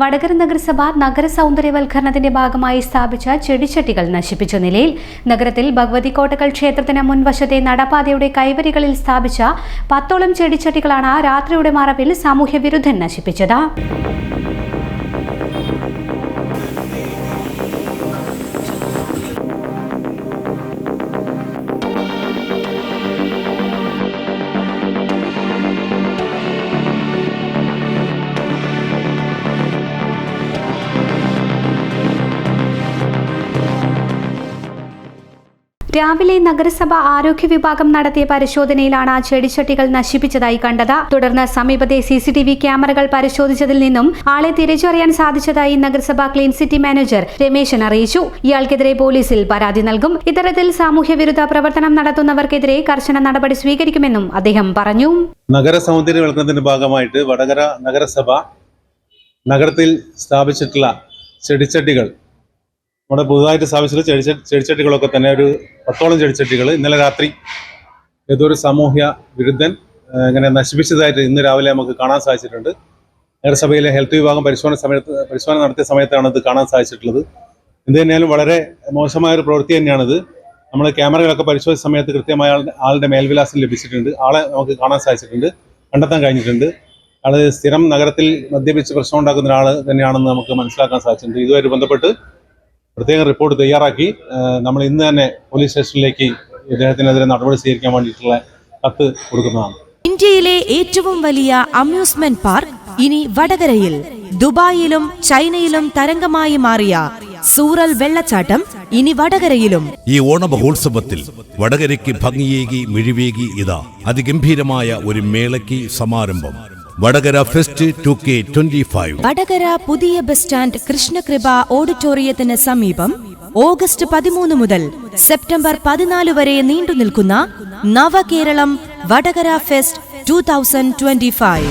വടകര നഗരസഭ നഗര സൗന്ദര്യവൽക്കരണത്തിന്റെ ഭാഗമായി സ്ഥാപിച്ച ചെടിച്ചട്ടികൾ നശിപ്പിച്ച നിലയിൽ നഗരത്തിൽ ഭഗവതി കോട്ടകൾ ക്ഷേത്രത്തിന് മുൻവശത്തെ നടപ്പാതയുടെ കൈവരികളിൽ സ്ഥാപിച്ച പത്തോളം ചെടിച്ചട്ടികളാണ് രാത്രിയുടെ മറവിൽ സാമൂഹ്യ വിരുദ്ധൻ നശിപ്പിച്ചത്. രാവിലെ നഗരസഭ ആരോഗ്യ വിഭാഗം നടത്തിയ പരിശോധനയിലാണ് ചെടിച്ചട്ടികൾ നശിപ്പിച്ചതായി കണ്ടത്. തുടർന്ന് സമീപത്തെ സി സി ടി വി ക്യാമറകൾ പരിശോധിച്ചതിൽ നിന്നും ആളെ തിരിച്ചറിയാൻ സാധിച്ചതായി നഗരസഭ ക്ലീൻ സിറ്റി മാനേജർ രമേശൻ അറിയിച്ചു. ഇയാൾക്കെതിരെ പോലീസിൽ പരാതി നൽകും. ഇത്തരത്തിൽ സാമൂഹ്യ വിരുദ്ധ പ്രവർത്തനം നടത്തുന്നവർക്കെതിരെ കർശന നടപടി സ്വീകരിക്കുമെന്നും അദ്ദേഹം പറഞ്ഞു. നഗര സൗന്ദര്യവൽക്കരണത്തിന്റെ ഭാഗമായിട്ട് വടകര നഗരസഭ നഗരത്തിൽ സ്ഥാപിച്ചിട്ടുള്ള ചെടിച്ചട്ടികൾ നമ്മുടെ പുതുതായിട്ട് സ്ഥാപിച്ചിട്ടുള്ള ചെടിച്ച ചെടിച്ചട്ടികളൊക്കെ തന്നെ ഒരു പത്തോളം ചെടിച്ചട്ടികൾ ഇന്നലെ രാത്രി ഏതോ ഒരു സാമൂഹ്യ വിരുദ്ധൻ ഇങ്ങനെ നശിപ്പിച്ചതായിട്ട് ഇന്ന് രാവിലെ നമുക്ക് കാണാൻ സാധിച്ചിട്ടുണ്ട്. നഗരസഭയിലെ ഹെൽത്ത് വിഭാഗം പരിശോധന സമയത്ത് പരിശോധന നടത്തിയ സമയത്താണ് ഇത് കാണാൻ സാധിച്ചിട്ടുള്ളത്. എന്ത് തന്നെയാലും വളരെ മോശമായ ഒരു പ്രവൃത്തി തന്നെയാണിത്. നമ്മൾ ക്യാമറകളൊക്കെ പരിശോധിച്ച സമയത്ത് കൃത്യമായ ആളുടെ മേൽവിലാസം ലഭിച്ചിട്ടുണ്ട്. ആളെ നമുക്ക് കാണാൻ സാധിച്ചിട്ടുണ്ട്. കണ്ടെത്താൻ കഴിഞ്ഞിട്ടുണ്ട്. ആൾ സ്ഥിരം നഗരത്തിൽ മദ്യപിച്ച് പ്രശ്നം ഉണ്ടാക്കുന്ന ഒരാൾ തന്നെയാണെന്ന് നമുക്ക് മനസ്സിലാക്കാൻ സാധിച്ചിട്ടുണ്ട്. ഇതുമായിട്ട് ബന്ധപ്പെട്ട് പ്രത്യേക റിപ്പോർട്ട് തയ്യാറാക്കി. നമ്മൾ ഇന്ന് തന്നെ പോലീസ് സ്റ്റേഷനിലേക്ക് ഇദ്ദേഹത്തിനെതിരെ നടപടി സ്വീകരിക്കാൻ വേണ്ടിയിട്ടുള്ള കത്ത് കൊടുക്കുന്നതാണ്. ഇന്ത്യയിലെ ഏറ്റവും വലിയ അമ്യൂസ്മെന്റ് പാർക്ക് ഇനി വടകരയിൽ ദുബായിലും ചൈനയിലും തരംഗമായി മാറിയ സൂറൽ വെള്ളച്ചാട്ടം ഇനി വടകരയിലും. ഈ ഓണമഹോത്സവത്തിൽ വടകരയ്ക്ക് ഭംഗിയേകി മിഴിവേകി ഇതാ അതിഗംഭീരമായ ഒരു മേളയ്ക്ക് സമാരംഭം. Vadakara fest two K twenty five. Vadakara പുതിയ ബസ് സ്റ്റാൻഡ് കൃഷ്ണകൃപ ഓഡിറ്റോറിയത്തിന് സമീപം ഓഗസ്റ്റ് പതിമൂന്ന് മുതൽ സെപ്റ്റംബർ പതിനാല് വരെ നീണ്ടു നിൽക്കുന്ന Navakeralam Vadakara fest two thousand twenty five.